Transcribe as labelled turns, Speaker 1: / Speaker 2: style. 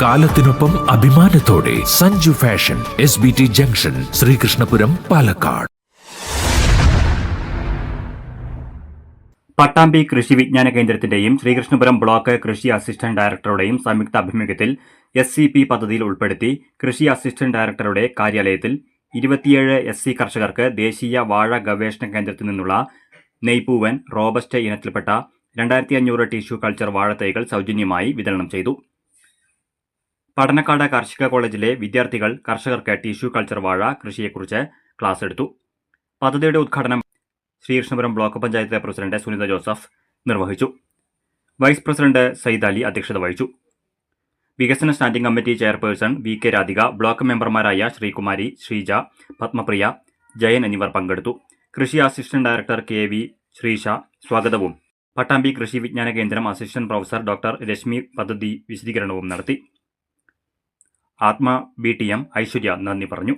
Speaker 1: കാലത്തിനൊപ്പം അഭിമാനത്തോടെ Sanju fashion S B T junction Sreekrishnapuram Palakkad.
Speaker 2: Pattambi കൃഷി വിജ്ഞാന കേന്ദ്രത്തിന്റെയും ശ്രീകൃഷ്ണപുരം ബ്ലോക്ക് കൃഷി അസിസ്റ്റന്റ് ഡയറക്ടറുടെയും സംയുക്ത ആഭിമുഖ്യത്തിൽ എസ് സി പി പദ്ധതിയിൽ ഉൾപ്പെടുത്തി കൃഷി അസിസ്റ്റന്റ് ഡയറക്ടറുടെ കാര്യാലയത്തിൽ ഇരുപത്തിയേഴ് എസ് സി കർഷകർക്ക് ദേശീയ വാഴ ഗവേഷണ കേന്ദ്രത്തിൽ നിന്നുള്ള നെയ്പൂവൻ റോബസ്റ്റ് ഇനത്തിൽപ്പെട്ട രണ്ടായിരത്തി അഞ്ഞൂറ് ടിഷ്യൂ കൾച്ചർ വാഴത്തൈകൾ സൗജന്യമായി വിതരണം ചെയ്തു. പഠനക്കാട് കാർഷിക കോളേജിലെ വിദ്യാർത്ഥികൾ കർഷകർക്ക് ടിഷ്യൂ കൾച്ചർ വാഴ കൃഷിയെക്കുറിച്ച് ക്ലാസ് എടുത്തു. പദ്ധതിയുടെ ഉദ്ഘാടനം Sreekrishnapuram block panchayat president Sunitha Joseph നിർവഹിച്ചു. വൈസ് പ്രസിഡന്റ് സയ്യിദ് അലി അധ്യക്ഷത വഹിച്ചു. വികസന standing committee chairperson V K Radhika block മെമ്പർമാരായ ശ്രീകുമാരി ശ്രീജ പത്മപ്രിയ ജയൻ എന്നിവർ പങ്കെടുത്തു. കൃഷി assistant director K V Sreesha സ്വാഗതവും. പട്ടാമ്പി കൃഷി വിജ്ഞാന കേന്ദ്രം അസിസ്റ്റന്റ് പ്രൊഫസർ ഡോക്ടർ രശ്മി പദ്ധതി വിശദീകരണവും നടത്തി. ആത്മ ബി ടി എം ഐശ്വര്യ നന്ദി പറഞ്ഞു